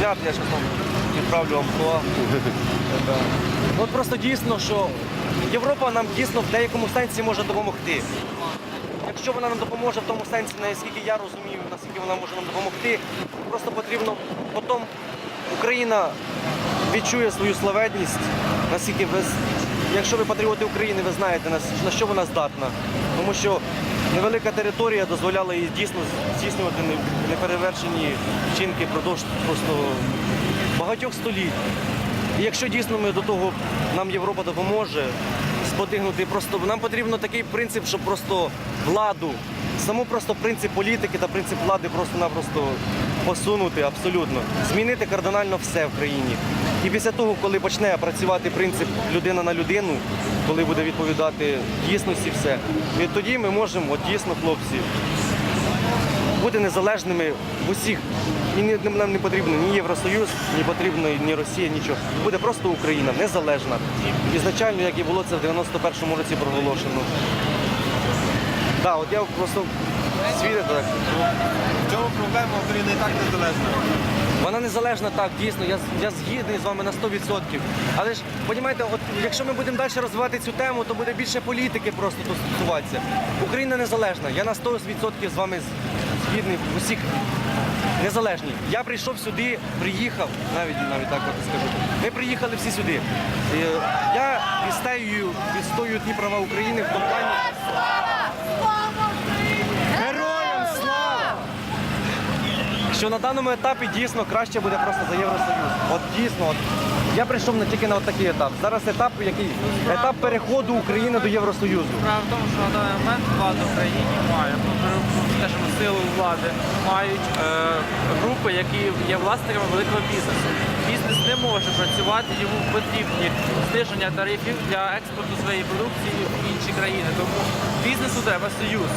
зняти, я зараз відправлю вам слова. Ну, От просто дійсно, що Європа нам дійсно в деякому сенсі може допомогти. Якщо вона нам допоможе в тому сенсі, наскільки я розумію, наскільки вона може нам допомогти, просто потрібно потім Україна відчує свою славетність, наскільки ви, якщо ви патріоти України, ви знаєте, на, що вона здатна. Тому що невелика територія дозволяла їй дійсно здійснювати неперевершені вчинки впродовж просто багатьох століть. І якщо дійсно ми до того нам Європа допоможе сподигнути, просто нам потрібно такий принцип, щоб просто владу, саму просто принцип політики та принцип влади просто-напросто посунути абсолютно, змінити кардинально все в країні. І після того, коли почне працювати принцип людина на людину, коли буде відповідати дійсності все, і тоді ми можемо, от дійсно, хлопці, бути незалежними в усіх. І нам не потрібно ні Євросоюз, ні потрібно ні Росія, нічого. Буде просто Україна незалежна. Ізначально, як і було це в 91-му році проголошено. Так, от я просто свідок так. В чому проблема України і так незалежна? Вона незалежна так, дійсно, я, я згідний з вами на 100%. Але ж, розумієте, от якщо ми будемо далі розвивати цю тему, то буде більше політики просто тут стосуватися. Україна незалежна. Я на 100% з вами згідний в усіх незалежні. Я прийшов сюди, приїхав, навіть навіть так от скажу. Ми приїхали всі сюди. Е, Я відстаю, відстоюю ті права України в тому плані. Героям слава! що на даному етапі дійсно краще буде просто за Євросоюз. От дійсно, от я прийшов не тільки на от такий етап. Зараз етап, який етап переходу України до Євросоюзу. Справа в тому, що на даний момент влада в країні має, ну, скажімо, силу влади мають е, групи, які є власниками великого бізнесу. Може працювати, йому потрібні зниження тарифів для експорту своєї продукції в інші країни. Тому бізнесу треба союз.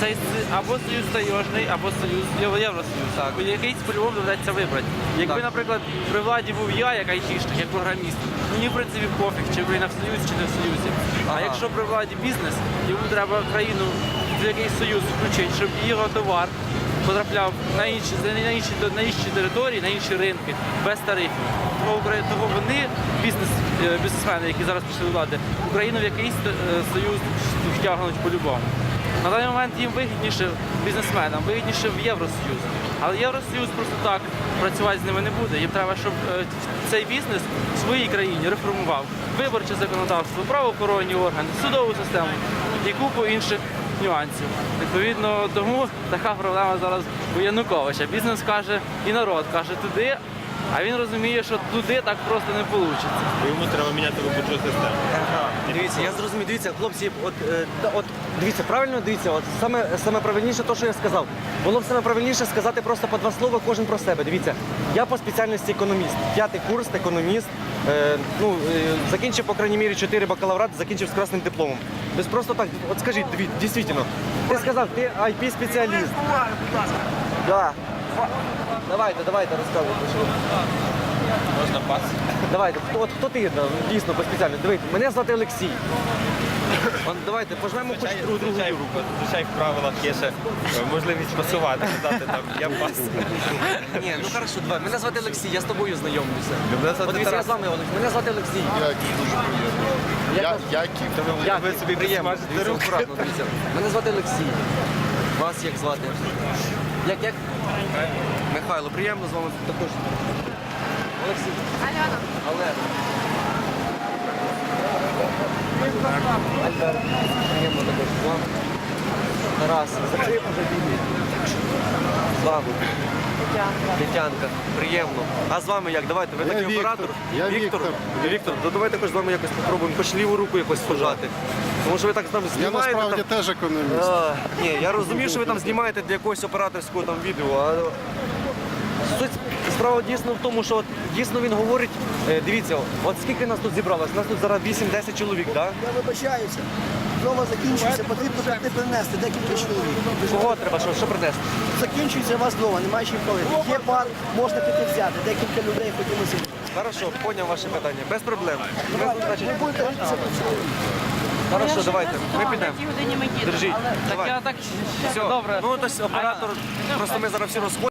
Цей с- або союз таєжний, або союз Єв- Євросоюз. Так. Якийсь по-любому доведеться вибрати. Якби, Так. наприклад, при владі був я, як айтішник, як програміст, мені в принципі пофіг, чи Україна в союзі, чи не в союзі. Ага. А якщо при владі бізнес, йому треба країну в якийсь союз включити, щоб його товар потрапляв на інші, на інші, на інші території, на інші ринки без тарифів. Тому, тому вони, бізнес, е, бізнесмени, які зараз пішли до влади, Україну в якийсь е, союз втягнуть по-любому. На даний момент їм вигідніше бізнесменам, вигідніше в Євросоюз. Але Євросоюз просто так працювати з ними не буде. Їм треба, щоб е, цей бізнес в своїй країні реформував виборче законодавство, правоохоронні органи, судову систему і купу інших нюансів. Відповідно, тому така проблема зараз у Януковича. Бізнес каже і народ каже туди, а він розуміє, що туди так просто не вийде. Йому треба міняти виборчу систему. Дивіться, я зрозумів, дивіться, хлопці, от, е, та- от дивіться, правильно дивіться, от саме, саме правильніше те, що я сказав. Було б саме правильніше сказати просто по два слова кожен про себе. Дивіться, я по спеціальності економіст, п'ятий курс, економіст. Е, ну, е, закінчив, по крайній мірі, 4 бакалаврати, закінчив з красним дипломом. Без просто так, от скажіть, дійсно, ти сказав, ти IP-спеціаліст. Да. Давайте, давайте, розказуйте. Можна пас? Давайте, от хто ти дійсно по спеціальності? Дивіться, мене звати Олексій. Давайте, пожмемо хоч другу другу руку. звичай в правилах є ще можливість пасувати, сказати там, я пас. Ні, ну хорошо, давай. Мене звати Олексій, я з тобою знайомлюся. Мене звати От дивіться, я Тарас. з вами Олексій. Мене звати Олексій. Яків дуже приємно. Я- Я, Яків. Ви, собі приємно. Дивіться, руки. акуратно, дивіться. Мене звати Олексій. Вас як звати? Як, як? Михайло, приємно з вами також. Олексій. Альона. Олена. Альберт. Приємно також з вами. Тарас. Закрив вже. З вами. Тетянка, приємно. А з вами як? Давайте, ви Я такий Віктор. оператор. Я Віктор. Віктор. То давайте також з вами якось спробуємо хоч ліву руку якось пожати. Тому що ви так там Я знімаєте. насправді теж економіст. А, ні, я розумію, що ви там знімаєте для якогось операторського там відео, а суть справа дійсно в тому, що от, дійсно він говорить, е, дивіться, от скільки нас тут зібралось? Нас тут зараз 8-10 чоловік, так? Я вибачаюся. Знову закінчується, потрібно прийти принести декілька чоловік. Кого треба, що, що принести? Закінчується у вас вдома, немає чим палити. Є пар, можна піти взяти. Декілька людей хотілося. Хорошо, поняв ваше питання, без проблем. Ми, значить, Ви будете грітися по хорошо, давайте, ми підемо. Держіть, Так давай. я так Все, добре. ну тобто оператор, просто ми зараз всі розходимо.